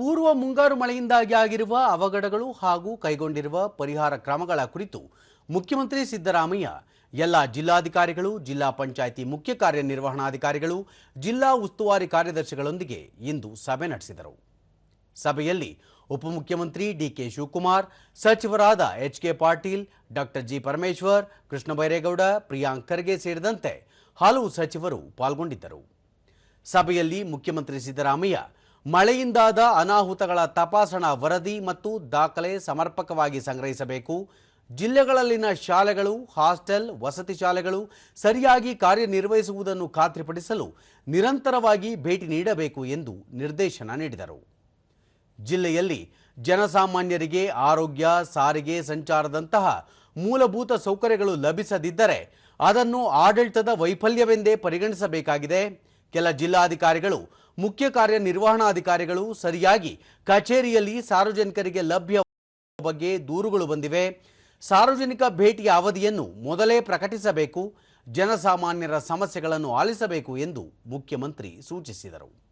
ಪೂರ್ವ ಮುಂಗಾರು ಮಳೆಯಿಂದಾಗಿ ಆಗಿರುವ ಅವಘಡಗಳು ಹಾಗೂ ಕೈಗೊಂಡಿರುವ ಪರಿಹಾರ ಕ್ರಮಗಳ ಕುರಿತು ಮುಖ್ಯಮಂತ್ರಿ ಸಿದ್ದರಾಮಯ್ಯ, ಎಲ್ಲ ಜಿಲ್ಲಾಧಿಕಾರಿಗಳು, ಜಿಲ್ಲಾ ಪಂಚಾಯಿತಿ ಮುಖ್ಯ ಕಾರ್ಯನಿರ್ವಹಣಾಧಿಕಾರಿಗಳು, ಜಿಲ್ಲಾ ಉಸ್ತುವಾರಿ ಕಾರ್ಯದರ್ಶಿಗಳೊಂದಿಗೆ ಇಂದು ಸಭೆ ನಡೆಸಿದರು. ಸಭೆಯಲ್ಲಿ ಉಪಮುಖ್ಯಮಂತ್ರಿ ಡಿಕೆ ಶಿವಕುಮಾರ್, ಸಚಿವರಾದ ಎಚ್ ಕೆ ಪಾಟೀಲ್, ಡಾಕ್ಟರ್ ಜಿ. ಪರಮೇಶ್ವರ್, ಕೃಷ್ಣ ಬೈರೇಗೌಡ, ಪ್ರಿಯಾಂಕ್ ಖರ್ಗೆ ಸೇರಿದಂತೆ ಹಲವು ಸಚಿವರು ಪಾಲ್ಗೊಂಡಿದ್ದರು. ಸಭೆಯಲ್ಲಿ ಮುಖ್ಯಮಂತ್ರಿ ಸಿದ್ದರಾಮಯ್ಯ ಮಳೆಯಿಂದಾದ ಅನಾಹುತಗಳ ತಪಾಸಣಾ ವರದಿ ಮತ್ತು ದಾಖಲೆ ಸಮರ್ಪಕವಾಗಿ ಸಂಗ್ರಹಿಸಬೇಕು. ಜಿಲ್ಲೆಗಳಲ್ಲಿನ ಶಾಲೆಗಳು, ಹಾಸ್ಟೆಲ್, ವಸತಿ ಶಾಲೆಗಳು ಸರಿಯಾಗಿ ಕಾರ್ಯನಿರ್ವಹಿಸುವುದನ್ನು ಖಾತ್ರಿಪಡಿಸಲು ನಿರಂತರವಾಗಿ ಭೇಟಿ ನೀಡಬೇಕು ಎಂದು ನಿರ್ದೇಶನ ನೀಡಿದರು. ಜಿಲ್ಲೆಯಲ್ಲಿ ಜನಸಾಮಾನ್ಯರಿಗೆ ಆರೋಗ್ಯ, ಸಾರಿಗೆ ಸಂಚಾರದಂತಹ ಮೂಲಭೂತ ಸೌಕರ್ಯಗಳು ಲಭಿಸದಿದ್ದರೆ ಅದನ್ನು ಆಡಳಿತದ ವೈಫಲ್ಯವೆಂದೇ ಪರಿಗಣಿಸಬೇಕಾಗಿದೆ. ಕೆಲ ಜಿಲ್ಲಾಧಿಕಾರಿಗಳು ಮುಖ್ಯ ಕಾರ್ಯನಿರ್ವಹಣಾಧಿಕಾರಿಗಳು ಸರಿಯಾಗಿ ಕಚೇರಿಯಲ್ಲಿ ಸಾರ್ವಜನಿಕರಿಗೆ ಲಭ್ಯ ಬಗ್ಗೆ ದೂರುಗಳು ಬಂದಿವೆ. ಸಾರ್ವಜನಿಕ ಭೇಟಿಯ ಅವಧಿಯನ್ನು ಮೊದಲೇ ಪ್ರಕಟಿಸಬೇಕು. ಜನಸಾಮಾನ್ಯರ ಸಮಸ್ಯೆಗಳನ್ನು ಆಲಿಸಬೇಕು ಎಂದು ಮುಖ್ಯಮಂತ್ರಿ ಸೂಚಿಸಿದರು.